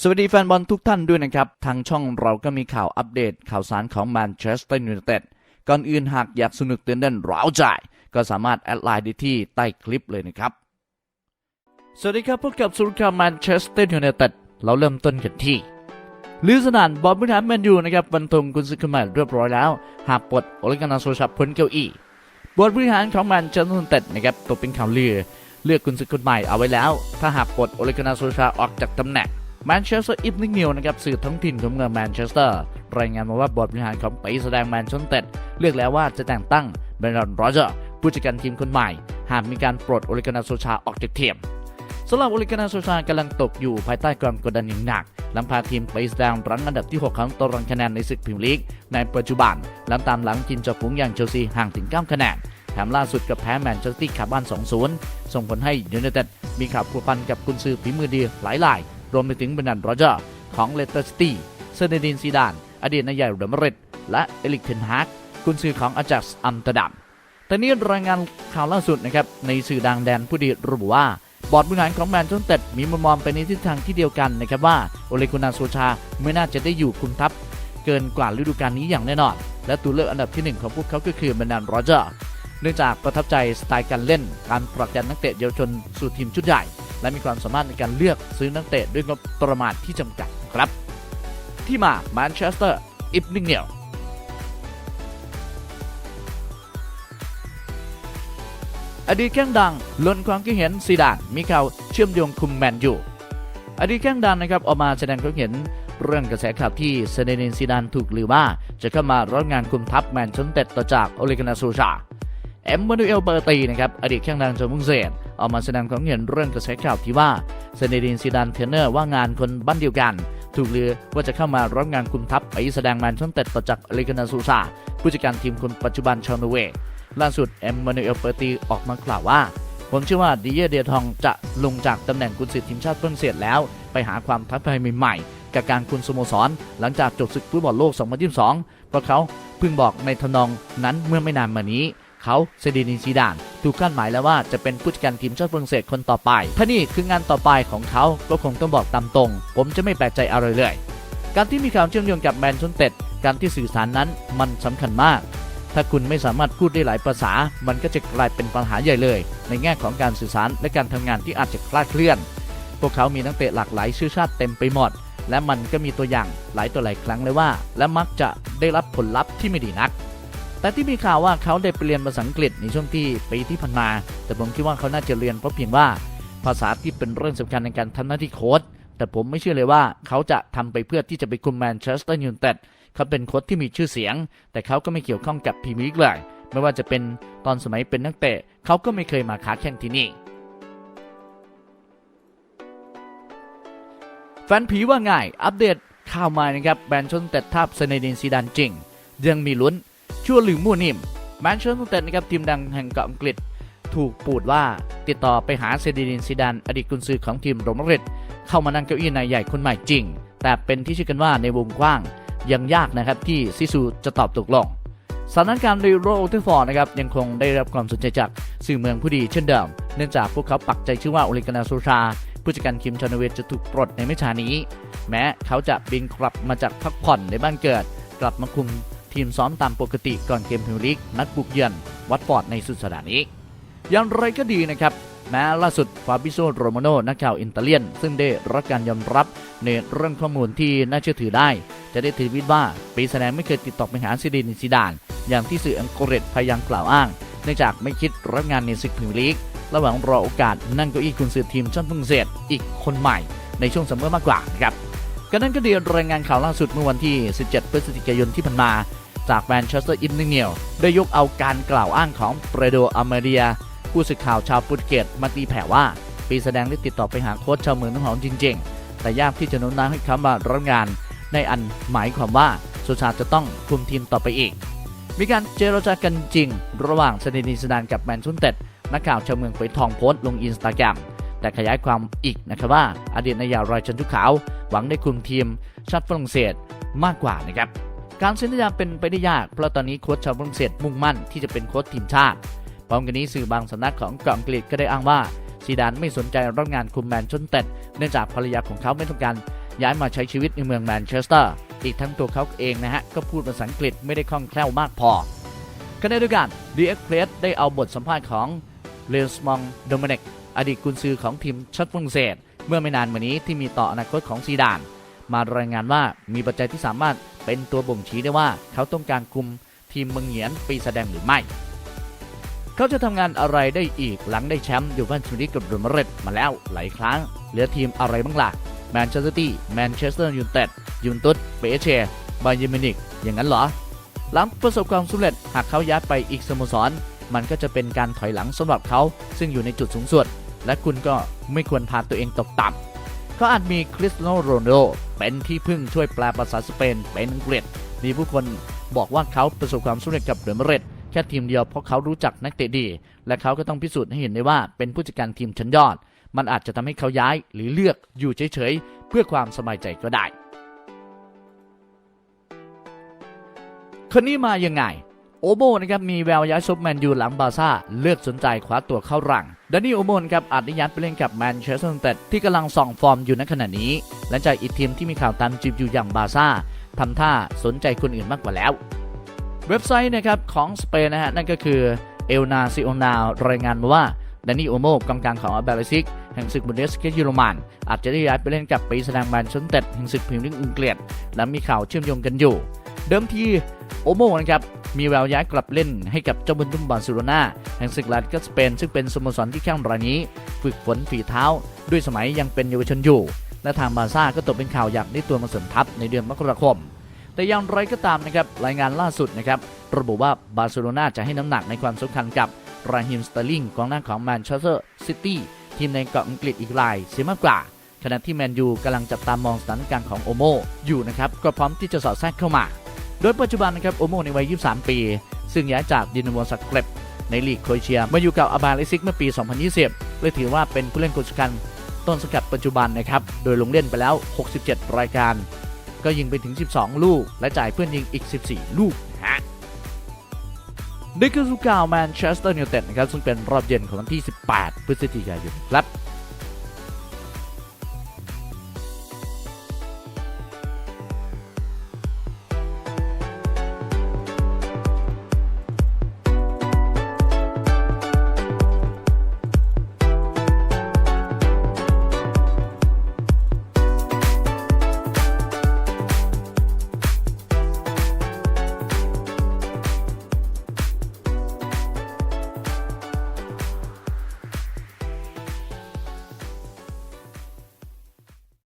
สวัสดีแฟนบอลทุกท่านด้วยนะครับ ทางช่องเราก็มีข่าวอัปเดตข่าวสารของแมนเชสเตอร์ยูไนเต็ดก่อนอื่นหากอยากสนุกเต้นเต้นร้าวใจ ก็สามารถแอดไลน์ได้ที่ใต้คลิปเลยนะครับ สวัสดีครับ พบกับสุรการแมนเชสเตอร์ยูไนเต็ดเราเริ่มต้นกันที่ลือสนานบอลบริหารแมนยูนะครับบรรทงกุนซือขึ้นมาเรียบร้อยแล้ว หากปลดโอเลกานาโซชาพ้นเก้าอี้บอร์ดบริหารของแมนเชสเตอร์ยูไนเต็ดนะครับตกเป็นข่าวลือเลือกกุนซือคนใหม่เอาไว้แล้ว ถ้าหากปลดโอเลกานาโซชาออกจากตำแหน่ง แมนเชสเตอร์อีฟนิงนิวนะครับสื่อท้องถิ่นของเมืองแมนเชสเตอร์รายงานมาว่าบอร์ดบริหารของปีแสดงแมนเชสเตอร์เลือกแล้วว่าจะแต่งตั้งเบรนดอนโรเจอร์ผู้จัดการทีมคนใหม่ หากมีการปลดโอลิกานาโซชาออกจากทีมสำหรับโอลิกานาโซชากำลังตกอยู่ภายใต้ความกดดันอย่างหนัก หลังพาทีมไปแสดงรั้งอันดับที่ 6 ของตารางคะแนนในศึกพรีเมียร์ลีกในปัจจุบันหลังตามหลังทีมจ่าฝูงอย่างเชลซีห่างถึง 9 คะแนนแถมล่าสุดกับแพ้แมนเชสเตอร์คาบ้าน 2-0 ส่งผลให้ยูไนเต็ดมีข่าวผูกพันกับกุนซือฝีมือดีหลายราย รวมไปถึงเบรนดันโรเจอร์ของเลสเตอร์ซิตี้เซเนดินซีดาน อดีตนายใหญ่เรอัลมาริดและเอลิกเทนฮากกุนซือของอาจักซ์อัมสเตอร์ดัมแต่นี่รายงานข่าวล่าสุดนะครับในสื่อดังแดนผู้ดีระบุว่าบอร์ดบริหารของแมนเชสเตอร์มีมุมมองไปในทิศทางที่เดียวกันนะครับว่าโอเลกุนาโซชาไม่น่าจะได้อยู่คุมทัพเกินกว่าฤดูกาลนี้อย่างแน่นอน และตัวเลือกอันดับที่หนึ่งของพวกเขาก็คือเบรนดันโรเจอร์เนื่องจากประทับใจสไตล์การเล่น การปรับยันนักเตะเยาวชนสู่ทีมชุดใหญ่ และมีความสามารถในการเลือกซื้อนักเตะด้วยงบประมาณที่จำกัดครับ ที่มาแมนเชสเตอร์อิฟนิงเนียลอดีตแข้งดังลนความคิดเห็นซีดานมีข่าวเชื่อมโยงคุมแมนยูอดีตแข้งดังนะครับออกมาแสดงความเห็นเรื่องกระแสข่าวที่เซเนดินซีดานถูกลือว่า จะเข้ามารับงานคุมทัพแมนเชสเตอร์ต่อจากโอเลกานาโซชาเอ็มมานูเอลเบอร์ตีนะครับอดีตแข้งดังจากมุงเซน ออกมาแสดงความเห็นเรื่องกระแสข่าวที่ว่าเซเนดินซีดานเทนเนอร์ว่างานคนบ้านเดียวกัน ถูกลือว่าจะเข้ามารับงานคุมทัพไปแสดงแมนเชสเตอร์ต่อจากเลกนาซูซาผู้จัดการทีมคนปัจจุบันชาวนเวย์ล่าสุดเอ็มมานูเอลเบอร์ตีออกมากล่าวว่า ผมเชื่อว่าดิเยเดียทองจะลงจากตำแหน่งกุนซือทีมชาติฝรั่งเศสแล้ว ไปหาความท้าทายใหม่ๆ กับการคุมสโมสร หลังจากจบศึกฟุตบอลโลก 2022 เพราะเขาเพิ่งบอกในทนองนั้นเมื่อไม่นานมานี้ เขาเซดินินซีดานถูกคาดหมายแล้วว่าจะเป็นผู้จัดการทีมชาติฝรั่งเศสคนต่อไปถ้านี่คืองานต่อไปของเขาก็คงต้องบอกตามตรง ผมจะไม่แปลกใจอะไรเลย การที่มีข่าวเชื่อมโยงกับแมนเชสเตอร์การที่สื่อสารนั้นมันสำคัญมากถ้าคุณไม่สามารถพูดได้หลายภาษา มันก็จะกลายเป็นปัญหาใหญ่เลย ในแง่ของการสื่อสารและการทำงานที่อาจจะคลาดเคลื่อน พวกเขามีนักเตะหลากหลายชื่อชาติเต็มไปหมด และมันก็มีตัวอย่างหลายต่อหลายครั้งเลยว่า และมักจะได้รับผลลัพธ์ที่ไม่ดีนัก แต่ที่มีข่าวว่าเขาได้ไปเรียนภาษาอังกฤษในช่วงที่ปีที่ผ่านมา แต่ผมคิดว่าเขาน่าจะเรียนเพราะเพียงว่าภาษาที่เป็นเรื่องสำคัญในการทำหน้าที่โค้ชแต่ผมไม่เชื่อเลยว่าเขาจะทำไปเพื่อที่จะไปคุมแมนเชสเตอร์ยูไนเต็ดเขาเป็นโค้ชที่มีชื่อเสียง แต่เขาก็ไม่เกี่ยวข้องกับพรีเมียร์ลีกเลยไม่ว่าจะเป็นตอนสมัยเป็นนักเตะเขาก็ไม่เคยมาค้าแข่งที่นี่แฟนผีว่าง่าย อัปเดตข่าวมานะครับแบนชนเต็ดทับเซเนดินซีดานจริง ยังมีลุ้น ชั่วหรือมั่วนิ่มแมนเชสเตอร์เต็ดนะครับทีมดังแห่งเกาะอังกฤษ ถูกปูดว่าติดต่อไปหาเซเนดินซีดานอดีตกุนซือของทีมโรมาเริดเข้ามานั่งเก้าอี้นายใหญ่คนใหม่จริง แต่เป็นที่ชื่อกันว่าในวงกว้างยังยากนะครับที่ซิซูจะตอบตกลงสถานการณ์ในโรโอเทฟอร์นะครับยังคงได้รับความสนใจจากสื่อเมืองผู้ดีเช่นเดิม เนื่องจากพวกเขาปักใจเชื่อว่าโอเลกนาโซชา ผู้จัดการคิมชานเวทจะถูกปลดในไม่ช้านี้ แม้เขาจะบินกลับมาจากพักผ่อนในบ้านเกิด กลับมาคุม ทีมซ้อมตามปกติก่อนเกมพรีเมียร์ลีกนัดบุกเยือนวัตฟอร์ดในสุดสัปดาห์นี้อย่างไรก็ดีนะครับ แม้ล่าสุดฟาบิโซโรมาโนนักข่าวอิตาเลียน ซึ่งได้รับการยอมรับในเรื่องข้อมูลที่น่าเชื่อถือได้ จะได้ทวีตว่าปีแสดงไม่เคยติดต่อไปหาซิดินซิดาน อย่างที่สื่ออังกฤษพยายามกล่าวอ้าง เนื่องจากไม่คิดรับงานในศึกพรีเมียร์ลีกระหว่างรอโอกาสนั่งเก้าอี้กุนซือทีมชาติฝรั่งเศสอีกคนใหม่ในช่วงซัมเมอร์มากกว่านะครับกันนั้นก็เดียรายงานข่าวล่าสุดเมื่อวันที่ 17 พฤศจิกายนที่ผ่านมา จากแมนเชสเตอร์อินนิเนียลได้ยกเอาการกล่าวอ้างของเปโดอามเดีย ผู้สื่อข่าวชาวโปรตุเกสมาตีแผ่ว่า ปีแสดงได้ติดต่อไปหาโค้ชชาวเมืองน้ำหอมจริง ๆ แต่ยากที่จะโน้มน้าวให้เขามารับงาน ในอันหมายความว่าโซชาจะต้องคุมทีมต่อไปอีก มีการเจรจากันจริง ระหว่างเซเนดินสดานกับแมนชุนเต็ดนักข่าวชาวเมืองเผยทองโพสต์ลงอินสตาแกรมแต่ขยายความอีกนะครับว่าอดีตนายยาวรายชันทุกขาว หวังได้คุมทีมชาติฝรั่งเศสมากกว่านะครับ การเซ็นสัญญาเป็นไปได้ยาก เพราะตอนนี้โค้ชชาวฝรั่งเศสมุ่งมั่นที่จะเป็นโค้ชทีมชาติพร้อมกันนี้สื่อบางสำนักของกอังกฤษก็ได้อ้างว่าซีดานไม่สนใจรับงานคุมแมนชนเต็ดเนื่องจากภรรยาของเขาไม่ต้องการย้ายมาใช้ชีวิตในเมืองแมนเชสเตอร์ อีกทั้งตัวเขาเองนะฮะ ก็พูดภาษาอังกฤษไม่ได้คล่องแคล่วมากพอขณะเดียวกัน The Express ได้เอาบทสัมภาษณ์ของเลนส์มองโดมินิกอดีตกุนซือของทีมชาติฝรั่งเศส เมื่อไม่นานมานี้ที่มีต่ออนาคตของซีดาน มารายงานว่ามีปัจจัยที่สามารถเป็นตัวบ่งชี้ได้ว่าเขาต้องการคุมทีมเมืองเหงียนปีแสดงหรือไม่ เขาจะทำงานอะไรได้อีกหลังได้แชมป์ยูเวนตุสกับเรอัลมาดริดมาแล้วหลายครั้ง เหลือทีมอะไรบ้างล่ะแมนเชสเตอร์ตี้แมนเชสเตอร์ยูไนเต็ดยูนตุสเปเชบาเยร์นมินิกอย่างนั้นเหรอ หลังประสบความสำเร็จหากเขาย้ายไปอีกสโมสร มันก็จะเป็นการถอยหลังสำหรับเขาซึ่งอยู่ในจุดสูงสุด และคุณก็ไม่ควรพาตัวเองตกต่ำ เขาอาจมีคริสตียโนโรนโดเป็นที่พึ่งช่วยแปลภาษาสเปนเป็นอังกฤษมีผู้คนบอกว่าเขาประสบความสำเร็จกับเรอัลมาดริดแค่ทีมเดียวเพราะเขารู้จักนักเตะดี และเขาก็ต้องพิสูจน์ให้เห็นได้ว่าเป็นผู้จัดการทีมชั้นยอด มันอาจจะทำให้เขาย้ายหรือเลือกอยู่เฉยๆ เพื่อความสบายใจก็ได้ คนนี้มายังไง โอโมนะครับมีแววย้ายซบแมนยูหลังบาร์ซ่า เลือกสนใจคว้าตัวเข้ารังดานี่โอโมนครับอาจได้ย้ายไปเล่นกับแมนเชสเตอร์ยูไนเต็ดที่กำลังส่องฟอร์มอยู่ในขณะนี้ หลังจากอีกทีมที่มีข่าวตามจีบอยู่อย่างบาร์ซ่าทำท่าสนใจคนอื่นมากกว่าแล้ว เว็บไซต์นะครับของสเปนนะฮะนั่นก็คือเอลนาซิโอนารายงานมาว่าดานี่โอโมกองกลางของอาเบลซิก แห่งศึกบุนเดสเกตเยอรมันอาจจะได้ย้ายไปเล่นกับปีแสดงแมนเชสเตอร์เต็ดแห่งศึกพรีเมียร์ลีกอังกฤษและมีข่าวเชื่อมโยงกันอยู่ เดิมทีโอโมนะครับ มีแววย้ายกลับเล่นให้กับเจ้าบุญทุ่มบาร์เซโลนาแห่งศึกลาลิกาสเปนซึ่งเป็นสโมสรที่แข่งรายนี้ ฝึกฝนฝีเท้า ด้วยสมัยยังเป็นเยาวชนอยู่ และทางบาซ่าก็ตกเป็นข่าวอยากได้ตัวมาเสริมทัพในเดือนมกราคม แต่อย่างไรก็ตามนะครับรายงานล่าสุดนะครับระบุว่าบาร์เซโลนาจะให้น้ำหนักในความสำคัญกับราฮิมสเตอร์ลิงกองหน้าของแมนเชสเตอร์ซิตี้ทีมในเกาะอังกฤษอีกรายเสียมากกว่าขณะที่แมนยูกำลังจับตามองสถานการณ์ของโอโมอยู่นะครับก็พร้อมที่จะสอดแทรกเข้ามา โดยปัจจุบันนะครับโอโมในวัย 23 ปี ซึ่งย้ายจากดินาโมซักเกร็บในลีกโครเอเชียมาอยู่กับอาบาเลซิกเมื่อปี 2020 เลยถือว่าเป็นผู้เล่นคนสำคัญต้นสกัดปัจจุบันนะครับ โดยลงเล่นไปแล้ว 67 รายการ ก็ยิงไปถึง 12 ลูก และจ่ายเพื่อนยิงอีก 14 ลูกฮะนี่คือสุกาวแมนเชสเตอร์ยูไนเต็ดนะครับ ซึ่งเป็นรอบเย็นของวันที่ 18 พฤศจิกายนครับ